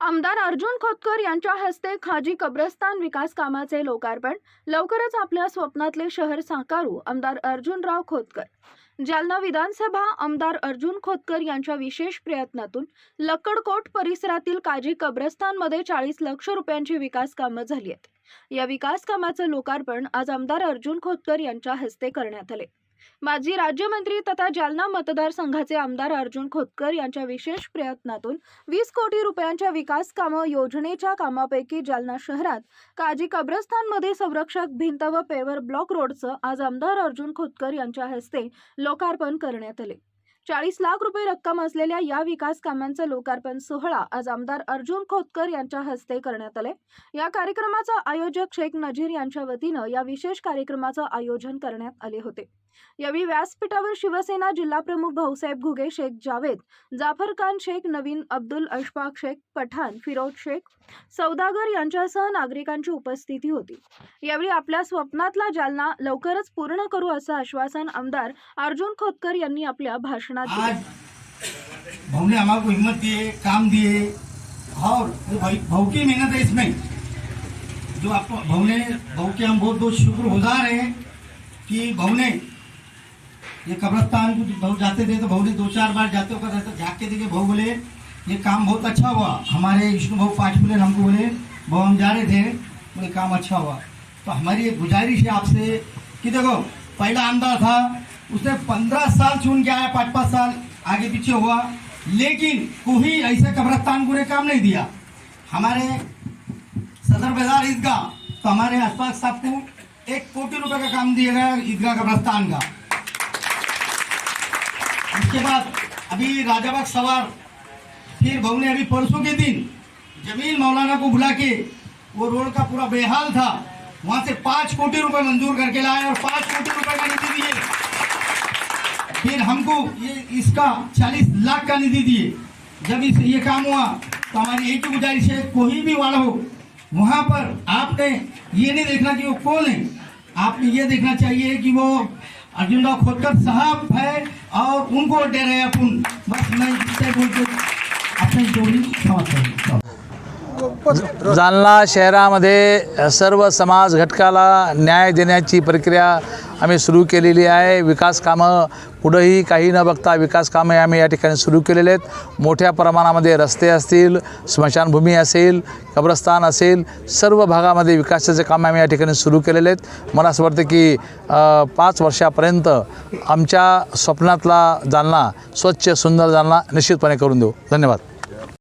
आमदार अर्जुन खोतकर यांच्या हस्ते खाजी कब्रस्तान विकास कामाचे लोकार्पण. लवकरच आपल्या स्वप्नातले शहर साकारू आमदार अर्जुनराव खोतकर. जालना विधानसभा आमदार अर्जुन खोतकर यांच्या विशेष प्रयत्नातून लक्कडकोट परिसरातील काजी कब्रस्तानमध्ये चाळीस लक्ष रुपयांची विकास कामं झाली आहेत. या विकास कामाचं लोकार्पण आज आमदार अर्जुन खोतकर यांच्या हस्ते करण्यात आले. माजी राज्यमंत्री तथा जालना मतदारसंघाचे आमदार अर्जुन खोतकर यांच्या विशेष प्रयत्नातून वीस कोटी रुपयांच्या विकास कामं योजनेच्या कामापैकी जालना शहरात काजी कब्रस्तानमध्ये संरक्षक भिंत व पेवर ब्लॉक रोडचं आज आमदार अर्जुन खोतकर यांच्या हस्ते लोकार्पण करण्यात आले. चाळीस लाख रुपये रक्कम असलेल्या या विकास कामांचं लोकार्पण सोहळा आज आमदार अर्जुन खोतकर यांच्या हस्ते करण्यात आले. या कार्यक्रमाचा आयोजक शेख नजीर यांच्या वतीनं या विशेष कार्यक्रमाचं आयोजन करण्यात आले होते. यावेळी व्यासपीठावर शिवसेना जिल्हाप्रमुख भाऊसाहेब घुगे शेख जावेद जाफर खान शेख नवीन अब्दुल अशफाक शेख पठाण फिरोज शेख सौदागर यांच्यासह नागरिकांची उपस्थिती होती. यावेळी आपल्या स्वप्नातला जालना लवकरच पूर्ण करू असं आश्वासन आमदार अर्जुन खोतकर यांनी आपल्या भाषणात दिलं. हिम्मत दिए काम दिए और भाऊ की मेहनत है इसमें. जो आपको भाऊ ने भाऊ के हम बहुत बहुत शुक्रगुजार हैं कि भाऊ ने ये कब्रस्तान को भाऊ जाते थे तो ने दो चार बार जाते हो कर झाँक के देखे भाऊ बोले, ये काम बहुत अच्छा हुआ। हमारे विष्णु भाऊ पाचपुले हमको बोले भाऊ हम जा रहे थे। बोले, काम अच्छा हुआ। तो हमारी एक गुजारिश है आपसे कि देखो, पहला आमदार था, उसने पंद्रह साल चुन के आया, पाँच पाँच साल आगे पीछे हुआ, लेकिन कोई ऐसे कब्रस्तान को काम नहीं दिया। हमारे सदर बाज़ार ईदगाह तो हमारे आसपास साहब को एक कोटी रुपए का काम दिया गया ईदगाह कब्रस्तान का। उसके बाद अभी राजाबाग सवार, फिर बहू ने अभी परसों के दिन जमील मौलाना को बुला के वो रोड का पूरा बेहाल था। वहाँ से पाँच कोटी रुपए मंजूर करके लाए और पाँच कोटि रुपए का निधि दिए। फिर हमको ये इसका चालीस लाख का निधि दिए। जब इस ये काम हुआ तो हमारी एक ही गुजारिश है, कोई भी वाला हो, वहाँ पर आपने ये नहीं देखना कि वो कौन है। आपने ये देखना चाहिए कि वो अर्जुन खोदकर साहब है और उनको दे रहे अपन। बस मैं इससे बोलते अपनी जोड़ी समाप्त हो करूँ जालना शहरामध्ये सर्व समाज घटकाला न्याय देण्याची प्रक्रिया आम्ही सुरू केलेली आहे. विकास कामं पुढंही काही न बघता विकास कामे आम्ही या ठिकाणी सुरू केलेले आहेत. मोठ्या प्रमाणामध्ये रस्ते असतील स्मशानभूमी असेल कब्रस्तान असेल सर्व भागामध्ये विकासाचे कामं आम्ही या ठिकाणी सुरू केलेले आहेत. मला असं वाटतं की पाच वर्षापर्यंत आमच्या स्वप्नातला जालना स्वच्छ सुंदर जालना निश्चितपणे करून देऊ. धन्यवाद.